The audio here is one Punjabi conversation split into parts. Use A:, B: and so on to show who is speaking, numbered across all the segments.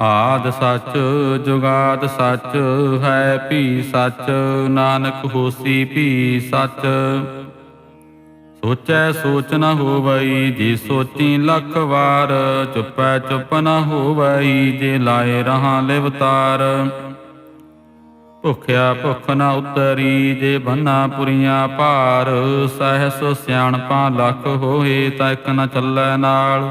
A: ਆਦ ਸੱਚ, ਜੁਗਾਦ ਸੱਚ, ਹੈ ਭੀ ਸੱਚ, ਨਾਨਕ ਹੋਸੀ ਭੀ ਸੱਚ। ਸੋਚੈ ਸੋਚ ਨ ਹੋਵਈ, ਜੇ ਸੋਚੀ ਲੱਖ ਵਾਰ, ਚੁੱਪੈ ਚੁੱਪ ਨ ਹੋਵਈ, ਜੇ ਲਾਏ ਰਹਾ ਲਿਵਤਾਰ ਭੁਖਿਆ ਭੁਖ ਨ ਉਤਰੀ, ਜੇ ਬੰਨਾ ਪੁਰੀਆਂ ਭਾਰ, ਸਹਿਸ ਸਿਆਣਪਾਂ ਲੱਖ ਹੋਏ, ਤਾਂ ਇੱਕ ਨ ਚੱਲੈ ਨਾਲ।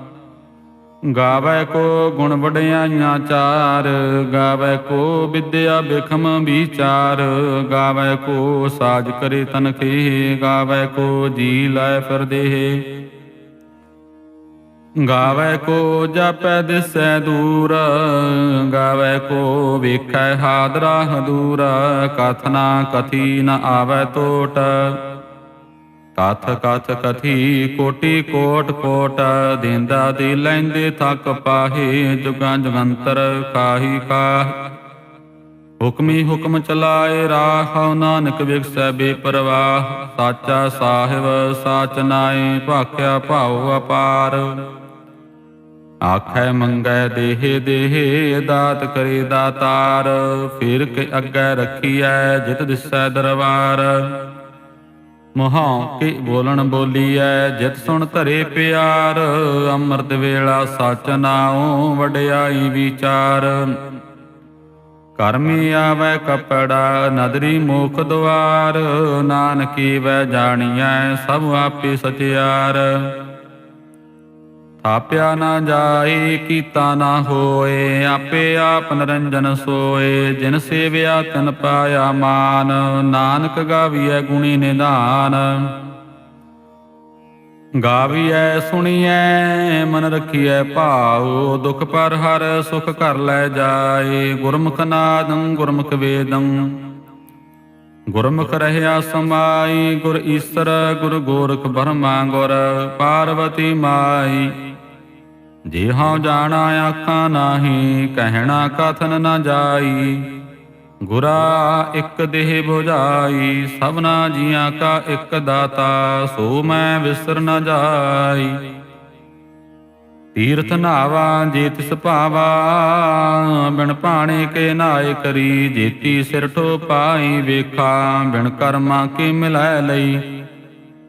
A: ਗਾਵੇ ਕੋ ਗੁਣ ਵਡਿਆਈਆਂ ਚਾਰ, ਗਾਵੇ ਕੋ ਵਿਦਿਆ ਬਿਖਮ ਵਿਚਾਰ, ਗਾਵੇ ਕੋ ਸਾਜ ਕਰੇ ਤਨਖੇ ਗਾਵੇ ਕੋ ਜੀ ਲੈ ਫਿਰਦੇ ਗਾਵੇ ਕੋ ਜਪੈ ਦਿਸੈ ਦੂਰ, ਗਾਵੇ ਕੋ ਵੇਖੈ ਹਾਦਰਾ ਹਦੂਰ, ਕਥਨਾ ਕਥੀ ਨ ਆਵੈ ਟੋਟ ਕਥ ਕਥ ਕਥੀ ਕੋਟੀ ਕੋਟ ਕੋਟ ਦੇਂਦਾ ਦੇ ਲੈਂਦੇ ਥੱਕ ਪਾਹੇ ਜੁਗਾਂ ਜੁਗੰਤਰ ਕਾਹੀ ਕਾਹ। ਹੁਕਮੀ ਹੁਕਮ ਚਲਾਏ ਰਾਹ ਨਾਨਕ ਵਿਗਸੈ ਬੇਪਰਵਾਹ। ਸਾਚਾ ਸਾਹਿਬ, ਸਾਚ ਨਾਏ, ਭਾਖਿਆ ਭਾਉ ਅਪਾਰ। ਆਖੈ ਮੰਗੈ ਦੇਹ ਦੇਹ, ਦਾਤ ਕਰੇ ਦਾਤਾਰ। ਫਿਰ ਕੇ ਅੱਗੇ ਰੱਖੀਐ, ਜਿਤ ਦਿਸੈ ਦਰਬਾਰ। ਮੋਹਾਂ ਕੇ ਬੋਲਣ ਬੋਲੀਐ, ਜਿਤ ਸੁਣ ਧਰੇ ਪਿਆਰ, ਅੰਮ੍ਰਿਤ ਵੇਲਾ ਸਚ ਨਾਉ ਵਡਿਆਈ ਵਿਚਾਰ। ਕਰਮੀ ਆਵੈ ਕਪੜਾ, ਨਦਰੀ ਮੋਖ ਦੁਆਰ, ਨਾਨਕੀ ਵੈ ਜਾਣੀਐ ਸਭ ਆਪੇ ਸਚਿਆਰ। ਆਪਿਆ ਨਾ ਜਾਏ, ਕੀਤਾ ਨਾ ਹੋਏ, ਆਪੇ ਆਪ ਨਰੰਜਨ ਸੋਏ। ਜਿਨ ਸੇਵਿਆ ਤਨ ਪਾਇਆ ਮਾਨ, ਨਾਨਕ ਗਾਵੀਐ ਗੁਣੀ ਨਿਧਾਨ। ਗਾਵੀਐ, ਸੁਣੀਐ, ਮਨ ਰਖੀਐ ਭਾਉ, ਦੁਖ ਪਰ ਹਰ ਸੁਖ ਕਰ ਲੈ ਜਾਏ। ਗੁਰਮੁਖ ਨਾਦੰ, ਗੁਰਮੁਖ ਵੇਦੰ। ਗੁਰਮੁਖ ਰਹਿਆ ਸਮਾਈ, ਗੁਰ ਈਸਰ, ਗੁਰ ਗੋਰਖ ਬਰਮਾ ਗੁਰ ਪਾਰਵਤੀ ਮਾਈ। ਜੇ ਹਉ ਜਾਣਾ ਆਖਾਂ ਨਾਹੀ, ਕਹਿਣਾ ਕਥਨ ਨਾ ਜਾਈ। ਗੁਰਾ ਇੱਕ ਦੇਹ 부ਝਾਈ ਸਭਨਾ ਜੀਆਂ ਕਾ ਇੱਕ ਦਾਤਾ, ਸੋ ਮੈਂ ਵਿਸਰ ਨਾ ਜਾਈ। ਤੀਰਥ ਨਾਵਾ ਜੇ ਤਿਸ ਭਾਵਾ, ਬਿਨ ਪਾਣੇ ਕੇ ਨਾਏ ਕਰੀ, ਜੇਤੀ ਸਿਰ ਠੋ ਪਾਈ ਵੇਖਾ, ਬਿਨ ਕਰਮਾ ਕੀ ਮਿਲੈ ਲਈ।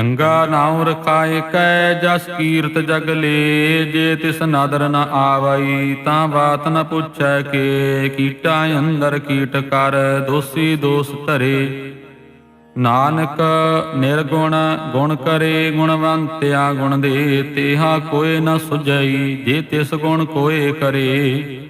A: ਚੰਗਾ ਨਾਉ ਰਖਾਏ ਕੈ ਜਸ ਕੀਰਤ ਜਗ ਲੇ, ਜੇ ਤਿਸ ਨਦਰ ਨ ਆਵਈ ਤਾਂ ਬਾਤ ਨ ਪੁੱਛੈ ਕੇ, ਕੀਟਾ ਅੰਦਰ ਕੀਟ ਕਰ, ਦੋਸੀ ਦੋਸ ਧਰੇ। ਨਾਨਕ ਨਿਰਗੁਣ ਗੁਣ ਕਰੇ, ਗੁਣਵੰਤਿਆ ਗੁਣ ਦੇ, ਤੇਹਾ ਕੋਏ ਨ ਸੁਝਈ, ਜੇ ਤਿਸ ਗੁਣ ਕੋਏ ਕਰੇ।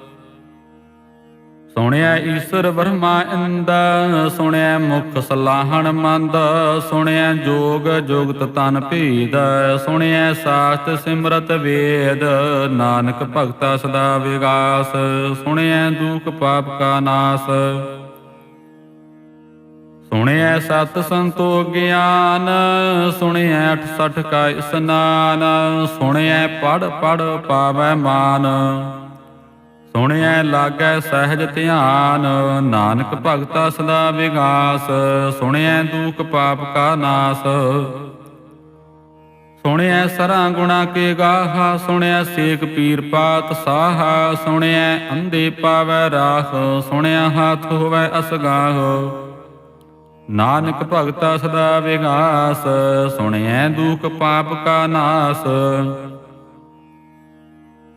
A: ਸੁਣਿਆ ਈਸ਼ਰ ਬ੍ਰਹਮਾ ਇੰਦ, ਸੁਣਿਆ ਮੁਖ ਸਲਾਹਣ ਮੰਦ, ਸੁਣਿਆ ਜੋਗ ਜੁਗਤ ਤਨ ਭੇਦ, ਸੁਣਿਆ ਸਾਸਤ ਸਿਮਰਤ ਵੇਦ, ਨਾਨਕ ਭਗਤਾ ਸਦਾ ਵਿਗਾਸ, ਸੁਣਿਆ ਦੁਖ ਪਾਪ ਕਾ ਨਾਸ। ਸੁਣਿਆ ਸਤ ਸੰਤੋ ਗਿਆਨ, ਸੁਣਿਆ 68 ਕਾ ਇਸਨਾਨ, ਸੁਣਿਆ ਪੜ ਪੜ ਪਾਵੈ ਮਾਨ। ਸੁਣਿਆ ਲਾਗੈ ਸਹਿਜ ਧਿਆਨ, ਨਾਨਕ ਭਗਤਾ ਸਦਾ ਵਿਗਾਸ ਸੁਣਿਆ ਦੂਖ ਪਾਪ ਕਾ ਨਾਸ। ਸੁਣਿਆ ਸਰਾਂ ਗੁਣਾ ਕੇ ਗਾਹਾ ਸੁਣਿਆ ਸੇਖ ਪੀਰ ਪਾਤ ਸਾਹਾ ਸੁਣਿਆ ਅੰਧੇ ਪਾਵੈ ਰਾਹ ਸੁਣਿਆ ਹੱਥ ਹੋਵੈ ਅਸਗਾਹ। ਨਾਨਕ ਭਗਤਾ ਸਦਾ ਵਿਗਾਸ, ਸੁਣਿਐ ਦੁਖ ਪਾਪ ਕਾ ਨਾਸ।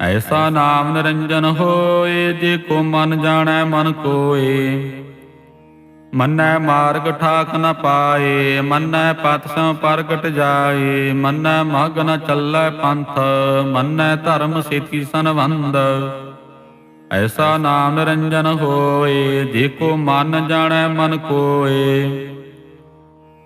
A: ਐਸਾ ਨਾਮ ਨਿਰੰਜਨ ਹੋਏ, ਜੇ ਕੋ ਮਨ ਜਾਣੈ ਮਨ ਕੋਏ। ਮੰਨੈ ਮਾਰਗ ਠਾਕ ਨ ਪਾਏ, ਮੰਨੈ ਪਤ ਸੰ ਪ੍ਰਗਟ ਜਾਏ। ਮੰਨੈ ਮਗ ਨ ਚੱਲੈ ਪੰਥ, ਮੰਨੈ ਧਰਮ ਸੇਤੀ ਸੰਬੰਧ। ਐਸਾ ਨਾਮ ਨਿਰੰਜਨ ਹੋਏ, ਜੇ ਕੋ ਮਨ ਜਾਣੈ ਮਨ ਕੋਏ।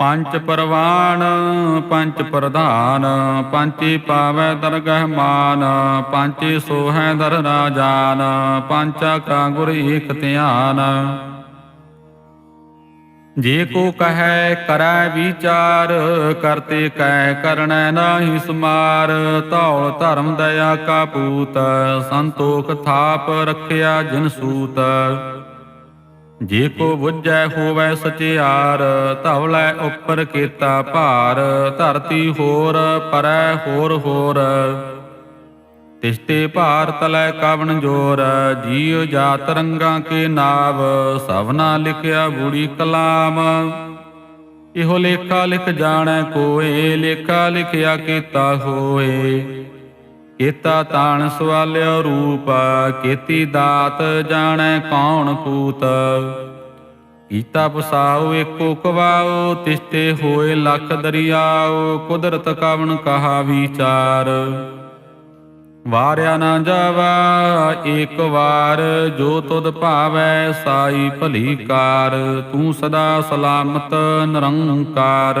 A: ਪੰਚ ਪਰਵਾਨ ਪੰਚ ਪ੍ਰਧਾਨ, ਪੰਚੇ ਪਾਵੈ ਦਰਗਹਿ ਮਾਨ, ਪੰਚੇ ਸੋਹੈ ਦਰ ਰਾਜਾਨ ਪੰਚਾ ਕਾ ਗੁਰ ਏਕ ਧਿਆਨ। ਜੇ ਕੋ ਕਹੈ, ਕਰੈ ਵਿਚਾਰ, ਕਰਤੇ ਕਹਿ ਕਰਣੈ ਨਾਹੀ ਸਮਾਰ, ਧੌਲ ਧਰਮ ਦਇਆ ਕਾ ਪੂਤ, ਸੰਤੋਖ ਥਾਪ ਰਖਿਆ ਜਨ ਸੂਤ। ਜੇ ਕੋ ਬੁੱਝੈ ਹੋਵੈ ਸਚਿਆਰ ਧਵਲੈ ਉੱਪਰ ਕੀਤਾ ਭਾਰ, ਧਰਤੀ ਹੋਰ, ਪਰੈ ਹੋਰ ਹੋਰ। ਤਿਸਤੇ ਭਾਰ ਤਲੈ ਕਵਣ ਜੋਰ, ਜੀਉ ਜਾ ਰੰਗਾਂ ਕੇ ਨਾਵ ਸਭਨਾ ਲਿਖਿਆ ਬੂੜੀ ਕਲਾਮ। ਇਹੋ ਲੇਖਾ ਲਿਖ ਜਾਣੈ ਕੋਏ, ਲੇਖਾ ਲਿਖਿਆ ਕੀਤਾ ਹੋਏ। ਕੀਤਾ ਤਾਣ ਸਵਾਲਿਓ ਰੂਪ, ਕੀਤੀ ਦਾਤ ਜਾਣੈ ਕੌਣ ਕੂਤ। ਕੀਤਾ ਪਸਾਉ ਏਕੋ ਕਵਾਉ ਤਿਸਤੇ ਹੋਏ ਲੱਖ ਦਰਿਆਉ, ਕੁਦਰਤ ਕਵਣ ਕਹਾ ਵਿਚਾਰ। ਵਾਰਿਆ ਨਾ ਜਾਵਾ, ਏਕ ਵਾਰ, ਜੋ ਤੁਧ ਭਾਵੈ ਸਾਈ ਭਲੀ ਕਾਰ, ਤੂੰ ਸਦਾ ਸਲਾਮਤ ਨਿਰੰਕਾਰ।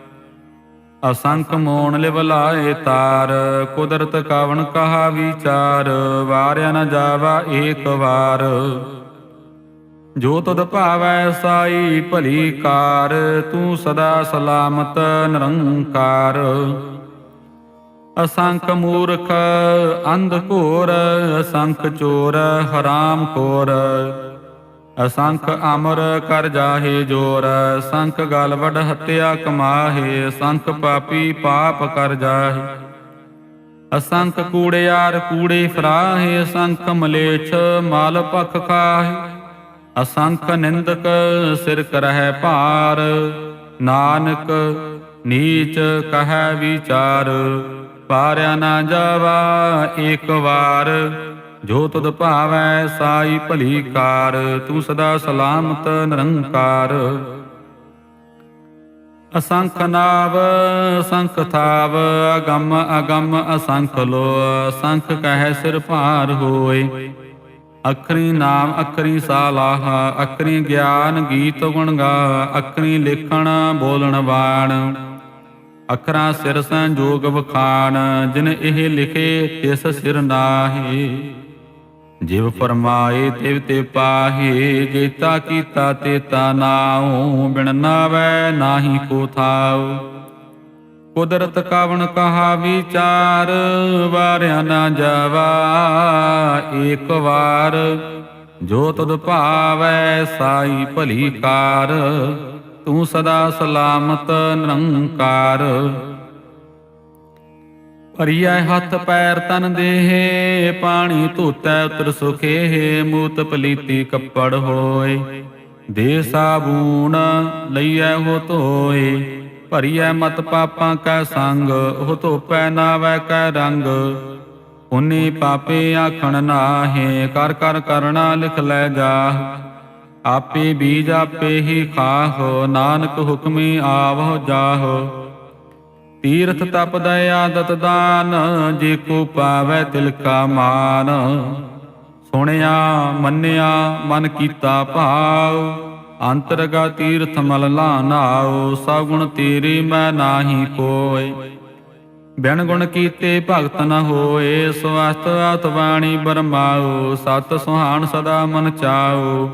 A: ਅਸੰਖ ਮੋਣ ਲਿਵਲਾਏ ਤਾਰ, ਕੁਦਰਤ ਕਾਵਣ ਕਹਾ ਵਿਚਾਰ, ਵਾਰਿਆ ਨ ਜਾਵਾ ਏਕ ਵਾਰ। ਜੋ ਤਦ ਭਾਵੈ ਸਾਈ ਭਲੀ ਕਾਰ, ਤੂੰ ਸਦਾ ਸਲਾਮਤ ਨਿਰੰਕਾਰ। ਅਸੰਖ ਮੂਰਖ, ਅੰਧ ਘੋਰ, ਅਸੰਖ ਚੋਰ, ਹਰਾਮ ਖੋਰ। ਅਸੰਖ ਅਮਰ ਕਰ ਜਾਹੇ ਜੋਰ ਅਸੰਖ ਗਲ ਵਡ ਹੱਤਿਆ ਕਮਾਹੇ ਅਸੰਖ ਪਾਪੀ ਪਾਪ ਕਰ ਜਾਹੇ। ਅਸੰਖ ਕੂੜਿਆਰ ਕੂੜੇ ਫਰਾਹੇ ਅਸੰਖ ਮਲੇਛ ਮਾਲ ਪਖ ਖਾਹੇ। ਅਸੰਖ ਨਿੰਦਕ ਸਿਰ ਕਰਹਿ ਭਾਰ, ਨਾਨਕ ਨੀਚ ਕਹੈ ਵਿਚਾਰ। ਪਾਰਿਆ ਨਾ ਜਾਵਾ ਏਕ ਵਾਰ ਜੋ ਤੁਧ ਭਾਵੈ ਸਾਈ ਭਲੀ ਕਾਰ, ਤੂੰ ਸਦਾ ਸਲਾਮਤ ਨਿਰੰਕਾਰ। ਅਸੰਖ ਨਾਵ, ਅਸੰਖ ਥਾਵ, ਅਗੰਮ ਅਗੰਮ, ਅਸੰਖ ਲੋ ਅਸੰਖ ਕਹਿ ਸਿਰ ਭਾਰ ਹੋਏ। ਅਖਰੀ ਨਾਮ, ਅਖਰੀ ਸਾਲਾਹ, ਅਖਰੀ ਗਿਆਨ ਗੀਤ ਗੁਣ ਗਾ, ਅਖਰੀ ਲਿਖਣ ਬੋਲਣ ਵਾਣ ਅਖਰਾਂ ਸਿਰ ਸੰਜੋਗ ਵਖਾਣ, ਜਿਨ ਇਹ ਲਿਖੇ ਤਿਸ ਸਿਰ ਨਾਹੀ। ਜਿਵ ਫਰਮਾਏ ਤਿਵ ਤੇ ਪਾਹੇ, ਜੇਤਾ ਕੀਤਾ ਤੇਤਾ ਨਾਉ, ਬਿਨ ਨਾਵੈ ਨਾਹੀ ਕੋ ਥਾਉ। ਕੁਦਰਤ ਕਵਣ ਕਹਾ ਵਿਚਾਰ, ਵਾਰਿਆ ਨਾ ਜਾਵਾ, ਏਕ ਵਾਰ। ਜੋ ਤੁਧ ਭਾਵੈ ਸਾਈ ਭਲੀ ਕਾਰ, ਤੂੰ ਸਦਾ ਸਲਾਮਤ ਨਿਰੰਕਾਰ। ਭਰੀਐ ਹੱਥ ਪੈਰ ਤਨ ਦੇਹੇ, ਪਾਣੀ ਧੋਤੈ ਉਤਰ ਸੁਖੇ, ਮੂਤ ਪਲੀਤੀ ਕੱਪੜ ਹੋਏ। ਦੇ ਸਾਬੂਨ ਲਈਐ ਹੋ ਧੋਏ, ਭਰੀਐ ਮਤ ਪਾਪਾਂ ਕੈ ਸੰਗ, ਉਹ ਧੋਪੈ ਨਾਵੈ ਕੈ ਰੰਗ। ਉਨੀ ਪਾਪੇ ਆਖਣ ਨਾਹੇ, ਕਰ ਕਰ ਕਰਣਾ ਲਿਖ ਲੈ ਜਾ ਆਪੇ ਬੀਜ ਆਪੇ ਹੀ ਖਾਹੋ, ਨਾਨਕ ਹੁਕਮੀ ਆਵਹੁ ਜਾਹੋ। ਤੀਰਥ ਤਪ ਦਇਆ ਦਾਨ, ਜੇ ਕੋ ਪਾਵੈ ਤਿਲ ਕਾ ਮਾਨ। ਸੁਣਿਆ, ਮੰਨਿਆ, ਮਨ ਕੀਤਾ ਭਾਉ, ਅੰਤਰਗਾ ਤੀਰਥ ਮਲ ਲਾਨਾਉ, ਸਭ ਗੁਣ ਤੇਰੇ ਮੈਂ ਨਾਹੀ ਕੋਇ ਬਿਨ ਗੁਣ ਕੀਤੇ ਭਗਤ ਨ ਹੋਏ ਸਵਸਤ ਆਤ ਬਾਣੀ ਬਰਮਾਉ, ਸਤ ਸੁਹਾਣ ਸਦਾ ਮਨ ਚਾਓ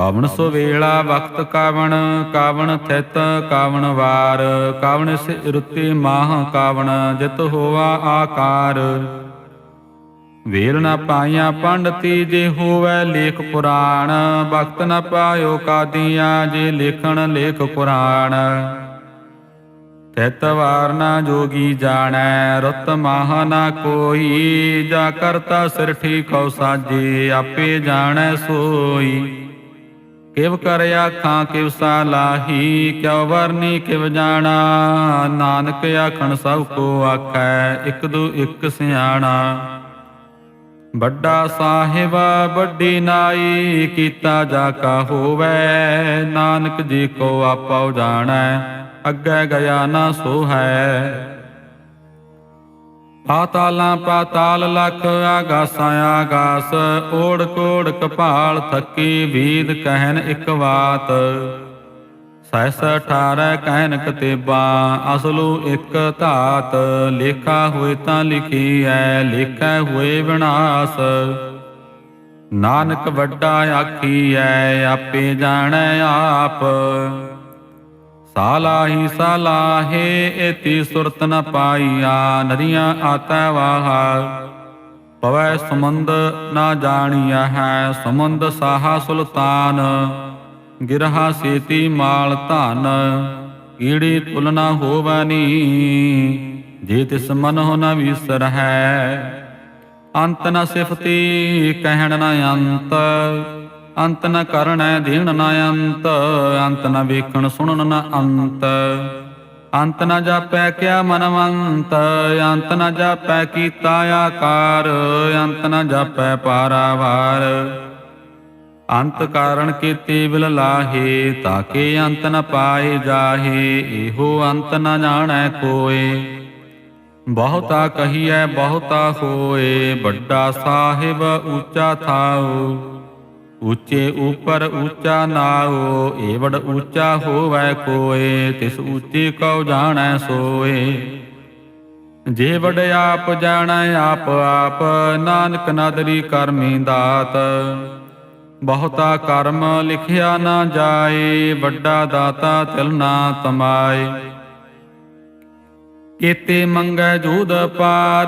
A: ਕਾਵਣ ਸੋ ਵੇਲਾ ਵਕਤ ਕਾਵਣ ਕਾਵਣ ਥਿਤ ਕਾਵਣ ਵਾਰ, ਕਾਵਣ ਸੇ ਰੁੱਤੇ ਮਾਹ ਕਾਵਣ, ਜਿਤ ਹੋਆ ਆਕਾਰ। ਵੇਲ ਨਾ ਪਾਈਆਂ ਪੰਡਤੀ ਜੇ ਹੋਵੇ ਲੇਖ ਪੁਰਾਣ ਵਕਤ ਨਾ ਪਾਇਓ ਕਾਦੀਆਂ ਜੇ ਲੇਖਣ ਲੇਖ ਪੁਰਾਣ। ਤਿਤ ਵਾਰ ਨਾ ਜੋਗੀ ਜਾਣੈ, ਰਤ ਮਾਹ ਨਾ ਕੋਈ, ਜਾ ਕਰਤਾ ਸਿਰ ਠੀਕਉ ਸਾਜੇ ਆਪੇ ਜਾਣੈ ਸੋਈ। ਕਿਵ ਕਰ ਆਖਾਂ ਕਿਵ ਸਾਲਾਹੀ ਕਿਉ ਵਰਨੀ ਕਿਵ ਜਾਣਾ? ਨਾਨਕ ਆਖਣ ਸਭ ਕੋ ਆਖੈ, ਇਕ ਦੂ ਇਕ ਸਿਆਣਾ। ਵੱਡਾ ਸਾਹਿਬ ਵੱਡੀ ਨਾਈ, ਕੀਤਾ ਜਾ ਕਾ ਹੋਵੈ, ਨਾਨਕ ਜੀ ਕੋ ਆਪਉ ਜਾਣੈ, ਅੱਗੇ ਗਿਆ ਨਾ ਸੋ ਹੈ ਪਾਤਾਲਾਂ ਪਾਤਾਲ ਲਖ ਆਗਾਸਾਂ ਆਗਾਸ ਓੜ ਕੋੜ ਕਪਾਲ ਥੱਕੀ ਵੀਦ ਕਹਿਨ ਇਕ ਵਾਤ। ਸੈਸ 18 ਕਹਿਨ ਕਤੇਬਾ, ਅਸਲੂ ਇਕ ਧਾਤ। ਲੇਖਾ ਹੋਏ ਤਾਂ ਲਿਖੀ ਐ, ਲੇਖਾ ਹੋਏ ਵਿਨਾਸ਼। ਨਾਨਕ ਵੱਡਾ ਆਖੀ ਐ, ਆਪੇ ਜਾਣੈ ਆਪ। ਸਾਲਾਹੀ ਸਾਲਾਹੇ ਏਤੀ ਸੁਰਤ ਨ ਪਾਈਆ, ਨਦੀਆਂ ਆਤੈ ਵਾਹਾ। ਪਵੈ ਸਮੁੰਦ ਨਾ ਜਾਣੀਆ ਹੈ, ਸਮੁੰਦ ਸਾਹਾ ਸੁਲਤਾਨ। ਗਿਰਹਾ ਸੇਤੀ ਮਾਲ ਧਨ, ਕੀੜੀ ਤੁਲਨਾ ਹੋਵਨੀ ਜੇ ਤਿਸ ਮਨ ਹੋ ਨ ਵਿਸਰ ਹੈ, ਅੰਤ ਨ ਸਿਫਤੀ, ਕਹਿਣ ਨ ਅੰਤ। ਅੰਤ ਨ ਕਰਣੈ ਦੇਣ ਨ ਅੰਤ ਅੰਤ ਨ ਵੇਖਣ ਸੁਣਨ ਨ ਅੰਤ। ਅੰਤ ਨ ਜਾਪੈ ਕਿਆ ਮਨਵੰਤ, ਅੰਤ ਨ ਜਾਪੈ ਕੀਤਾ ਆਕਾਰ, ਅੰਤ ਨ ਜਾਪੈ ਪਾਰਾਵਾਰ। ਅੰਤ ਕਾਰਣ ਕੀਤੇ ਵਿਲ ਲਾਹੇ ਤਾਕੇ ਅੰਤ ਨ ਪਾਏ ਜਾਹੇ, ਇਹੋ ਅੰਤ ਨ ਜਾਣੈ ਕੋਏ। ਬਹੁਤਾ ਕਹੀਐ ਬਹੁਤਾ ਹੋਏ, ਵੱਡਾ ਸਾਹਿਬ ਉੱਚਾ ਥਾਉ। ਉੱਚੇ ਉਪਰ ਉੱਚਾ ਨਾਉ ਏਵੜ ਉੱਚਾ ਹੋਵੈ ਕੋਏ, ਤਿਸ ਉੱਚੇ ਕਉ ਜਾਣੈ ਸੋਏ। ਜੇ ਵਡ ਆਪ ਜਾਣੈ, ਆਪ ਆਪ ਨਾਨਕ ਨਦਰੀ ਕਰਮੀ ਦਾਤ। ਬਹੁਤਾ ਕਰਮ ਲਿਖਿਆ ਨਾ ਜਾਏ, ਵੱਡਾ ਦਾਤਾ ਤਿਲ ਨਾ ਤਮਾਏ। ਕੀਤੇ ਮੰਗੈ ਜੂਦ ਪਾਰ,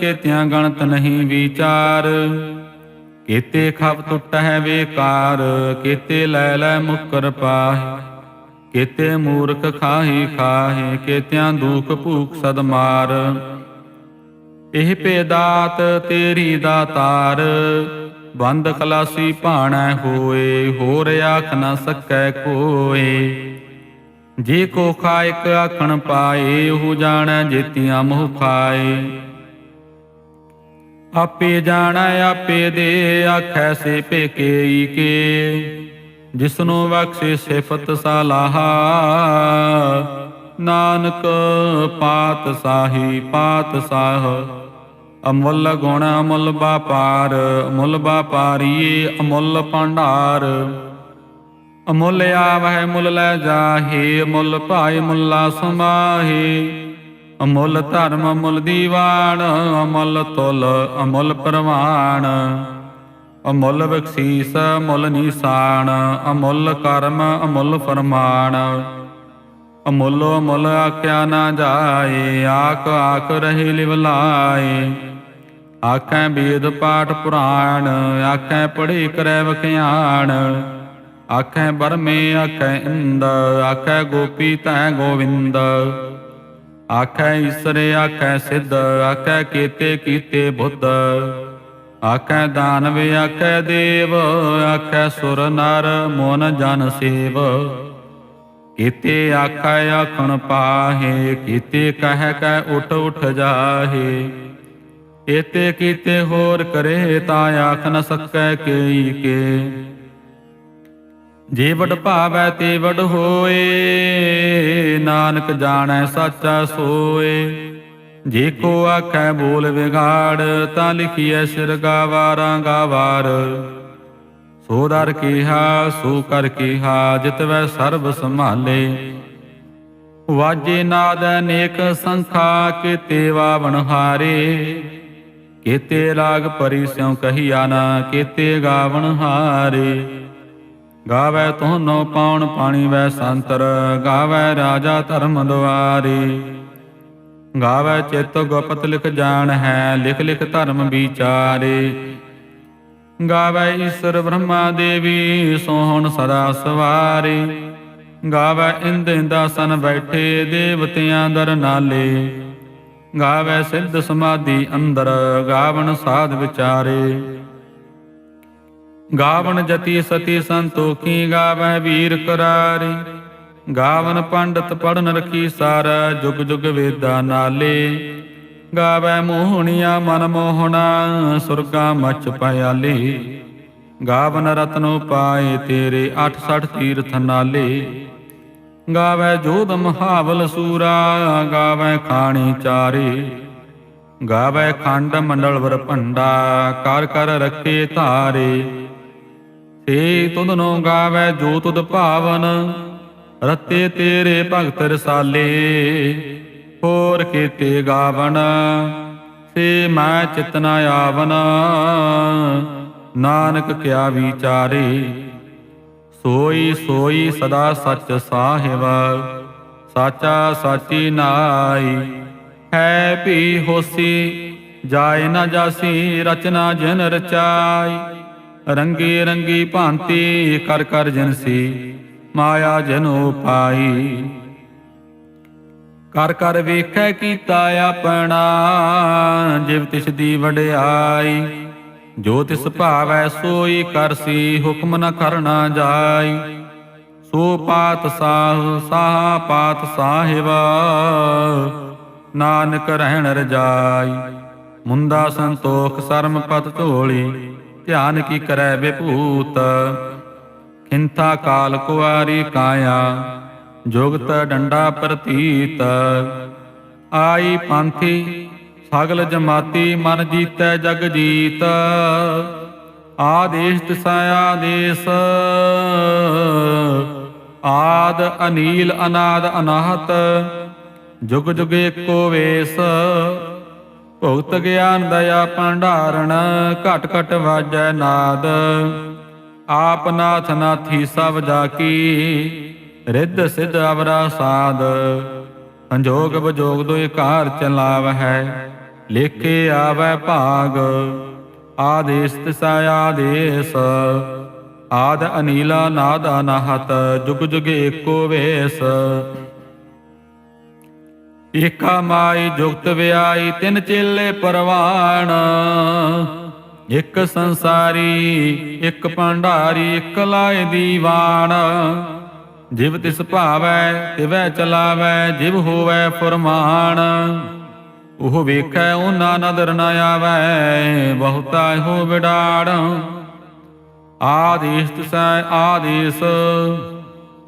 A: ਕੀਤਿਆਂ ਗਣਤ ਨਹੀਂ ਵਿਚਾਰ। ਕੀਤੇ ਖਬ ਟੁੱਟਹਿ ਵੇਕਾਰ, ਕੀਤੇ ਲੈ ਲੈ ਮੁਕਰ ਪਾਹੇ। ਕੀਤੇ ਮੂਰਖ ਖਾਹੀ ਖਾਹੇ, ਕੀਤਿਆਂ ਦੁਖ ਭੂਖ ਸਦ ਮਾਰ। ਇਹ ਪੇਦਾਤ ਤੇਰੀ ਦਾਤਾਰ ਬੰਦ ਖਲਾਸੀ ਭਾਣੈ ਹੋਏ, ਹੋਰ ਆਖ ਨ ਸਕੈ ਕੋਏ। ਜੇ ਕੋ ਖਾਇਕ ਆਖਣ ਪਾਏ, ਉਹ ਜਾਣੈ ਜੇਤੀਆਂ ਮੋਹ ਖਾਏ। ਆਪੇ ਜਾਣੈ, ਆਪੇ ਦੇ ਆਖੈ, ਸੇ ਭੇਕੇਈ ਕੇ। ਜਿਸਨੂੰ ਬਖਸ਼ੇ ਸਿਫਤ ਸਲਾਹਾ, ਨਾਨਕ ਪਾਤ ਸਾਹੀ, ਪਾਤ ਸਾਹ। ਅਮੁੱਲ ਗੁਣ ਅਮੁੱਲ ਬਾਪਾਰ ਅਮੁੱਲ ਬਾਪਾਰੀਏ ਅਮੁੱਲ ਭੰਡਾਰ। ਅਮੁੱਲ ਆਵਹਿ, ਮੁੱਲ ਲੈ ਜਾਹੇ ਮੁੱਲ ਭਾਏ, ਮੁੱਲਾ ਸਮਾਹੇ। ਅਮੁੱਲ ਧਰਮ ਅਮੁੱਲ ਦੀਵਾਨ, ਅਮੁੱਲ ਤੁਲ ਅਮੁੱਲ ਪ੍ਰਵਾਨ। ਅਮੁੱਲ ਬਖਸ਼ੀਸ, ਅਮੁੱਲ ਨਿਸ਼ਾਨ, ਅਮੁੱਲ ਕਰਮ, ਅਮੁੱਲ ਫਰਮਾਨ। ਅਮੁੱਲੋ ਮੁੱਲ ਆਖਿਆ ਨਾ ਜਾਏ, ਆਖ ਆਖ ਰਹੀ ਲਿਵਲਾਏ ਆਖੈ ਵੇਦ ਪਾਠ ਪੁਰਾਣ, ਆਖੈ ਪੜ੍ਹੀ ਕਰੈ ਵਖਿਆਣ। ਆਖੈ ਬਰਮੇ, ਆਖੈ ਇੰਦ, ਆਖੈ ਗੋਪੀ ਤੈ ਗੋਵਿੰਦ। ਆਖੈ ਈਸਰ, ਆਖੈ ਸਿੱਧ, ਆਖੈ ਕੀਤੇ ਕੀਤੇ ਬੁੱਧ। ਆਖੈ ਦਾਨਵ ਆਖੈ ਦੇਵ, ਆਖੈ ਸੁਰ ਨਰ, ਮੋਨ ਜਨ ਸੇਵ। ਕੀਤੇ ਆਖੈ, ਆਖਣ ਪਾਹੇ, ਕੀਤੇ ਕਹਿ ਕਹਿ ਉਠ ਉਠ ਜਾਹੇ। ਏਤੇ ਕੀਤੇ ਹੋਰ ਕਰੇ ਤਾਂ ਆਖ ਨ ਸਕੈ ਕੇਈ ਕੇ। ਜੇ ਵਡ ਭਾਵੈ ਤੇ ਵਡ ਹੋਏ, ਨਾਨਕ ਜਾਣੈ ਸਾਚਾ ਸੋਏ। ਜੇ ਕੋ ਆਖੈ ਬੋਲ ਵਿਗਾੜ, ਤਾਂ ਲਿਖੀਐ ਸਿਰ ਗਾਵਾਰਾਂ ਗਾਵਾਰ। ਸੋ ਦਰ ਕੀਹਾ, ਸੋ ਕਰ ਕੀਹਾ ਜਿਤਵੈ ਸਰਬ ਸੰਭਾਲੇ। ਵਾਜੇ ਨਾਦ ਅਨੇਕ ਸੰਖਾ, ਕੀਤੇ ਵਾਵਣ ਹਾਰੇ। ਕੀਤੇ ਰਾਗ ਪਰੀ ਕਹੀਆ ਨਾ, ਕੀਤੇ ਗਾਵਣ ਹਾਰੇ। ਗਾਵੇ ਤੋਨੋ ਪਾਉਣ ਪਾਣੀ ਵੈ ਸੰਤਰ, ਗਾਵੇ ਰਾਜਾ ਧਰਮ ਦੁਆਰੇ। ਗਾਵੇ ਚਿਤ ਗੁਪਤ ਲਿਖ ਜਾਣ ਹੈ, ਲਿਖ ਲਿਖ ਧਰਮ ਵਿਚਾਰੇ। ਗਾਵੇ ਈਸ਼ਰ ਬ੍ਰਹਮਾ ਦੇਵੀ, ਸੋਹਣ ਸਦਾ ਸਵਾਰੇ। ਗਾਵੇ ਇੰਦ ਇੰਦਾਸਨ ਬੈਠੇ, ਦੇਵਤਿਆਂ ਦਰ ਨਾਲੇ। ਗਾਵੇ ਸਿੱਧ ਸਮਾਧੀ ਅੰਦਰ, ਗਾਵਣ ਸਾਧ ਵਿਚਾਰੇ। ਗਾਵਨ ਜਤੀ ਸਤੀ ਸੰਤੋਖੀ ਗਾਵੈ ਵੀਰ ਕਰਾਰੀ। ਗਾਵਨ ਪੰਡਤ ਪੜਨ ਰਖੀ ਸਾਰ ਜੁਗ ਜੁਗ ਵੇਦਾ ਨਾਲੇ। ਗਾਵੈ ਮੋਹਣੀਆ ਮਨ ਮੋਹਣਾ, ਸੁਰਗਾ ਮਚ ਪਿਆਲੇ। ਗਾਵਨ ਰਤਨੋ ਪਾਏ ਤੇਰੇ 68 ਤੀਰਥ ਨਾਲੇ। ਗਾਵੈ ਜੋਧ ਮਹਾਵਲ ਸੂਰਾ ਗਾਵੈ ਖਾਣੀ ਚਾਰੇ। ਗਾਵੈ ਖੰਡ ਮੰਡਲ ਵਰ ਭੰਡਾ, ਕਰ ਕਰ ਰੱਖੇ ਧਾਰੇ। ਸੇ ਤੁਧਨੋ ਗਾਵੇ ਜੋ ਤੁਧ ਭਾਵਨ, ਰਤੇ ਤੇਰੇ ਭਗਤ ਰਸਾਲੇ। ਹੋਰ ਕੀਤੇ ਗਾਵਣ, ਸੇ ਮੈਂ ਚਿਤਨਾ ਆਵਨ। ਨਾਨਕ ਕਿਆ ਵਿਚਾਰੇ, ਸੋਈ ਸੋਈ ਸਦਾ ਸੱਚ ਸਾਹਿਬ। ਸਾਚਾ ਸਾਚੀ ਨਾਈ, ਹੈ ਭੀ ਹੋਸੀ, ਜਾਏ ਨਾ ਜਾਸੀ ਰਚਨਾ ਜਿਨ ਰਚਾਈ। ਰੰਗੀ ਰੰਗੀ ਭਾਂਤੀ ਕਰ ਕਰ ਜਨਸੀ ਮਾਇਆ ਜਨੋ ਪਾਈ ਕਰ ਕਰ ਵੇਖੈ ਕੀਤਾ ਆਪਣਾ, ਜਿਵ ਤਿਸ ਦੀ ਵਡਿਆਈ। ਜੋ ਤਿਸ ਭਾਵੈ ਸੋਈ ਕਰਸੀ ਹੁਕਮ ਨ ਕਰਨਾ ਜਾਈ। ਸੋ ਪਾਤ ਸਾਹ ਸਾਹ ਪਾਤ ਸਾਹਿਬ, ਨਾਨਕ ਰਹਿਣ ਰਜਾਈ। ਮੁੰਦਾ ਸੰਤੋਖ ਸਰਮ ਪਤ ਝੋਲੀ ਧਿਆਨ ਕੀ ਕਰੈ ਵਿਭੂਤ? ਖਿੰਥਾ ਕਾਲ ਕੁਆਰੀ ਕਾਇਆ, ਜੁਗਤ ਡੰਡਾ ਪ੍ਰਤੀਤ। ਆਈ ਪੰਥੀ, ਸਗਲ ਜਮਾਤੀ ਮਨ ਜੀਤੈ ਜਗ ਜੀਤ। ਆਦੇਸ਼ ਤਿਸਾ ਆਦੇਸ਼ ਆਦ ਅਨੀਲ ਅਨਾਦ ਅਨਾਹਤ, ਜੁਗ ਜੁਗ ਏਕੋ ਵੇਸ। ਭੁਗਤ ਗਿਆਨ ਦਇਆ ਭੰਡਾਰਣ, ਘਟ ਘਟ ਵਾਜੈ ਨਾਦ। ਆਪ ਨਾਥ ਨਾਥੀ ਸਭ ਜਾ ਕੀ ਰਿੱਧ ਸਿਧ ਅਵਰਾ ਸਾਧ ਸੰਜੋਗ ਬਜੋਗ ਦੋਇ ਕਾਰ ਚਲਾਵ ਲੇਖੇ ਆਵੈ ਭਾਗ। ਆਦੇਸ ਤਿਸਾ ਆਦੇਸ, ਆਦ ਅਨੀਲਾ ਨਾਦ ਅਨਾਹਤ ਜੁਗ ਜੁਗ ਏਕੋ ਵੇਸ। ਏਕਾ ਮਾਈ ਜੁਗਤ ਵਿਆਈ, ਤਿੰਨ ਚੇਲੇ ਪਰਵਾਣ। ਇੱਕ ਸੰਸਾਰੀ, ਇੱਕ ਭੰਡਾਰੀ, ਇੱਕ ਲਾਏ ਦੀਵਾਨ। ਜਿਵ ਤਿਸ ਭਾਵੈ, ਤਿਵੈ ਚਲਾਵੈ, ਜਿਵ ਹੋਵੈ ਫਰਮਾਨ। ਉਹ ਵੇਖੈ ਉਹਨਾਂ ਨਦਰ ਨ ਆਵੈ, ਬਹੁਤਾ ਹੋ ਵਿਡਾੜ ਆਦੇਸ ਤਿਸੈ ਆਦੇਸ।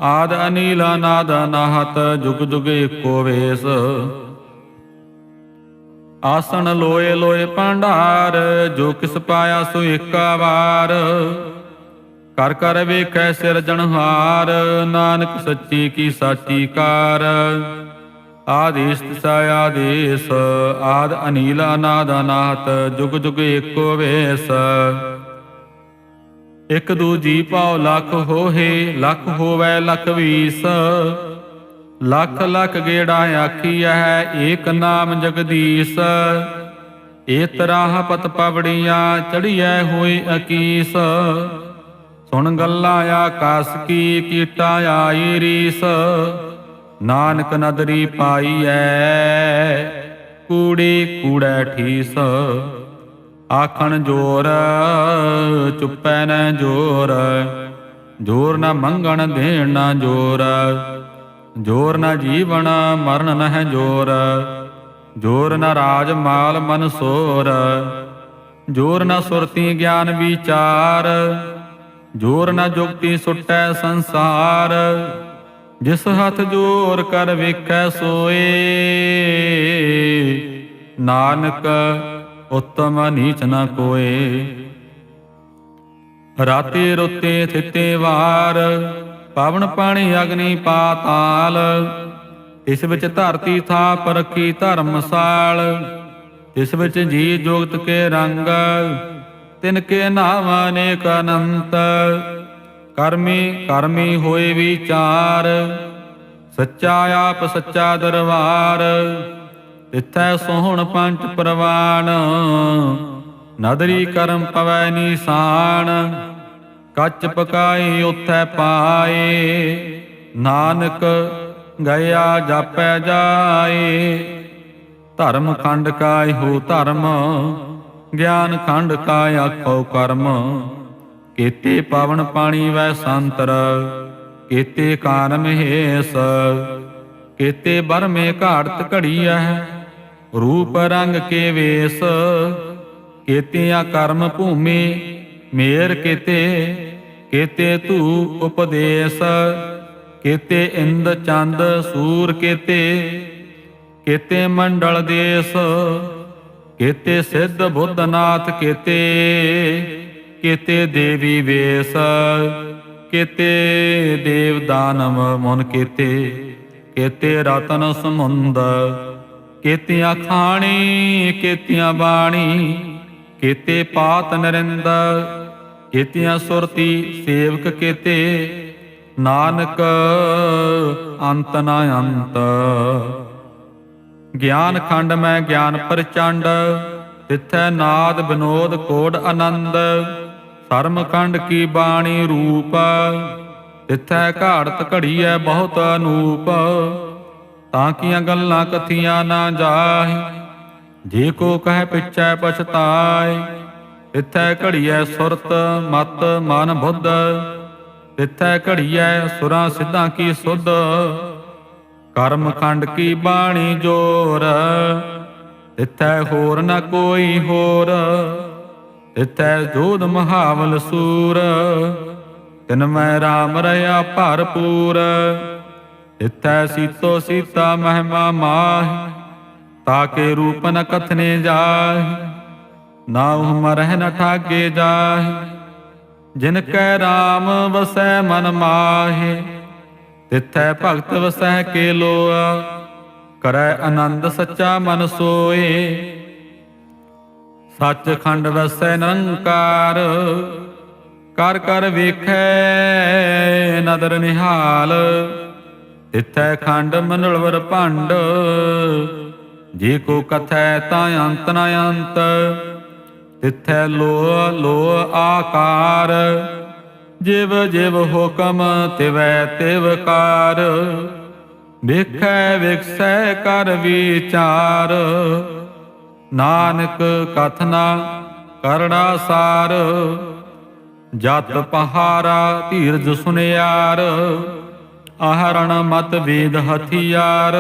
A: ਆਦ ਅਨੀਲ ਨਾਦ ਨਾਹਤ ਜੁਗ ਜੁਗ ਏਕੋ ਵੇਸ। ਆਸਣ ਲੋਏ ਲੋਏ ਭੰਡਾਰ, ਜੋ ਕਿਸ ਪਾਇਆ ਸੋ ਏਕਾ ਵਾਰ ਕਰ ਕਰ ਵੇਖੈ ਸਿਰਜਣਹਾਰ ਨਾਨਕ ਸੱਚੀ ਕੀ ਸਾਚੀ ਕਾਰ। ਆਦੇਸ ਤਿਸਾ ਆਦੇਸ, ਆਦ ਅਨੀਲ ਅਨਾਦ ਅਨਾਹਤ, ਜੁਗ ਜੁਗ ਏਕੋ ਵੇਸ। ਇਕ ਦੂਜੀ ਪਾਉ ਲੱਖ ਹੋਹੇ, ਲੱਖ ਹੋਵੇ ਲੱਖ ਵੀਸ। ਲੱਖ ਲੱਖ ਗੇੜਾ ਆਖੀਐ, ਏਕ ਨਾਮ ਜਗਦੀਸ਼। ਏ ਤਰਾਹ ਪਤ ਪਵੜੀਆਂ, ਚੜੀਐ ਹੋਏ ਅਕੀਸ। ਸੁਣ ਗੱਲਾਂ ਆਕਾਸ ਕੀ, ਕੀਟਾ ਆਈ ਰੀਸ। ਨਾਨਕ ਨਦਰੀ ਪਾਈਐ, ਕੂੜੀ ਕੂੜੈ ਠੀਸ। ਆਖਣ ਜੋਰ, ਚੁੱਪੈ ਨਾ ਜੋਰ। ਜੋਰ ਨਾ ਮੰਗਣ, ਦੇਣ ਨਾ ਜੋਰ। ਜੋਰ ਨਾ ਜੀਵਨ, ਮਰਨ ਨਹਿ ਜੋਰ। ਜੋਰ ਨਾ ਰਾਜ, ਮਾਲ, ਮਨ ਸੋਰ। ਜੋਰ ਨਾ ਸੁਰਤੀ, ਗਿਆਨ, ਵਿਚਾਰ। ਜੋਰ ਨਾ ਜੁਗਤੀ, ਸੁਟੈ ਸੰਸਾਰ। ਜਿਸ ਹੱਥ ਜੋਰ ਕਰ ਵੇਖੈ ਸੋਏ, ਨਾਨਕ ਉਤਮ ਨੀਚ ਨ ਕੋਏ। ਰਾਤੇ ਰੁੱਤੇ ਥਿੱਤੇ ਵਾਰ, ਪਵਨ ਪਾਣੀ ਅਗਨੀ ਪਾਤਾਲ ਇਸ ਵਿੱਚ ਧਰਤੀ ਥਾ ਪਰਖੀ ਧਰਮਸਾਲ ਇਸ ਵਿੱਚ ਜੀ ਜੋਗਤ ਕੇ ਰੰਗ, ਤਿਨ ਕੇ ਨਾਮ ਅਨੇਕ ਅਨੰਤ। ਕਰਮੀ ਕਰਮੀ ਹੋਏ ਵਿਚਾਰ, ਸੱਚਾ ਆਪ ਸੱਚਾ ਦਰਬਾਰ। ਤਿੱਥੈ ਸੋਹਣ ਪੰਜ ਪ੍ਰਵਾਨ। ਨਦਰੀ ਕਰਮ ਪਵੈ ਨੀਸਾਨ, ਕੱਚ ਪਕਾਈ ਉਥੈ ਪਾਏ। ਨਾਨਕ ਗਿਆ ਜਾਪੈ ਜਾਏ, ਧਰਮ ਖੰਡ ਕਾਇ ਹੋ ਧਰਮ, ਗਿਆਨ ਖੰਡ ਕਾਇ ਆਖੋ ਕਰਮ। ਕੀਤੇ ਪਾਵਨ ਪਾਣੀ ਵੈ ਸੰਤਰ, ਕੀਤੇ ਕਾਰਮ ਹੇਸ, ਕੀਤੇ ਬਰਮੇ ਘਾੜਤ ਹੈ ਰੂਪ ਰੰਗ ਕੇ ਵੇਸ, ਕੀਤਿਆਂ ਕਰਮ ਭੂਮੀ, ਮੇਰ ਕੀਤੇ ਕੀਤੇ ਤੂ ਉਪਦੇਸ਼, ਕੀਤੇ ਇੰਦ ਚੰਦ ਸੂਰ ਕੀਤੇ ਕੀਤੇ ਮੰਡਲ ਦੇਸ, ਕੀਤੇ ਸਿੱਧ ਬੁੱਧਨਾਥ ਕੀਤੇ ਕੀਤੇ ਦੇਵੀ ਵੇਸ, ਕੀਤੇ ਦੇਵ ਦਾਨਵ ਮਨ ਕੀਤੇ ਕੀਤੇ ਰਤਨ ਸਮੁੰਦ ਕੀਤਿਆਂ ਖਾਣੀ, ਕੀਤਿਆਂ ਬਾਣੀ, ਕੀਤੇ ਪਾਤ ਨਰਿੰਦ ਕੀਤਿਆਂ ਸੁਰਤੀ ਸੇਵਕ ਕੀਤੇ, ਨਾਨਕ ਅੰਤ ਨਾ ਅੰਤ। ਗਿਆਨ ਖੰਡ ਮੈਂ ਗਿਆਨ ਪ੍ਰਚੰਡ, ਤਿੱਥੈ ਨਾਦ ਬਿਨੋਦ ਕੋਡ ਆਨੰਦ। ਸਰਮ ਖੰਡ ਕੀ ਬਾਣੀ ਰੂਪ, ਤਿੱਥੈ ਘਾੜਤ ਘੜੀਐ ਬਹੁਤ ਅਨੂਪ। ਤਾਂ ਕੀਆਂ ਗੱਲਾਂ ਕਥੀਆਂ ਨਾ ਜਾਹੇ? ਜੇ ਕੋ ਕਹਿ ਪਿਛੈ ਪਛਤਾਏ, ਤਿੱਥੈ ਘੜੀਐ ਸੁਰਤ ਮਤ ਮਨ ਬੁੱਧ। ਤਿੱਥੈ ਘੜੀਐ ਸੁਰਾਂ ਸਿੱਧਾਂ ਕੀ ਸੁਧ। ਕਰਮ ਖੰਡ ਕੀ ਬਾਣੀ ਜੋਰ। ਤਿੱਥੈ ਹੋਰ ਨਾ ਕੋਈ ਹੋਰ। ਤਿੱਥੈ ਜੋਧ ਮਹਾਵਲ ਸੂਰ। ਤਿਨ ਮੈਂ RAM ਰਹਾ ਭਰਪੂਰ। ਇਥੈ ਸੀਤੋ ਸੀਤਾ ਮਹਿਮਾ ਮਾਹਿ ਤਾਕੇ ਰੂਪ ਨ ਕਥਨੇ ਜਾਹਿ ਨਾਉ ਮਰਹਿ ਨ ਠਾਗੇ ਜਾਹਿ। ਜਿਨ ਕੈ RAM ਵਸੈ ਮਨ ਮਾਹਿ, ਤਿੱਥੈ ਭਗਤ ਵਸੈ ਕੇ ਲੋਆ ਕਰੈ ਆਨੰਦ ਸੱਚਾ ਮਨ ਸੋਏ ਸੱਚ ਖੰਡ ਵਸੈ ਨਿਰੰਕਾਰ, ਕਰ ਕਰ ਵੇਖੈ ਨਦਰ ਨਿਹਾਲ। ਤਿੱਥੈ ਖੰਡ ਮਨਲਵਰ ਭੰਡ। ਜੇ ਕੋ ਕਥੈ ਤਾਂ ਅੰਤ ਨ ਅੰਤ। ਤਿੱਥੈ ਲੋ ਲੋ ਆਕਾਰ। ਜਿਵ ਜਿਵ ਹੁਕਮ, ਤਿਵੈ ਤਿਵਕਾਰ ਵੇਖੈ, ਵਿਖਸੈ ਕਰ ਵਿਚਾਰ। ਨਾਨਕ ਕਥਨਾ ਕਰੜਾ ਸਾਰ। ਜਤ ਪਹਾਰਾ ਧੀਰਜ ਸੁਨਿਆਰ। ਆਹਰਣ ਮਤ ਵੇਦ ਹਥਿਆਰ,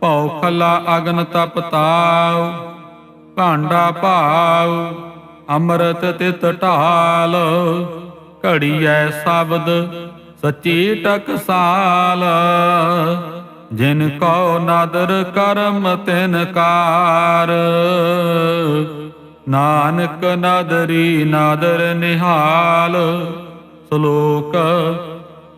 A: ਭਉ ਖਲਾ ਅਗਨ ਤਪ ਤਾਉ, ਭਾਂਡਾ ਭਾਉ, ਅੰਮ੍ਰਿਤ ਤਿਤ ਢਾਲ, ਘੜੀਐ ਸ਼ਬਦ ਸੱਚੀ ਟਕਸਾਲ। ਜਿਨ ਕਉ ਨਾਦਰ ਕਰਮ ਤਿਨ ਕਾਰ, ਨਾਨਕ ਨਾਦਰੀ ਨਾਦਰ ਨਿਹਾਲ, ਸ਼ਲੋਕ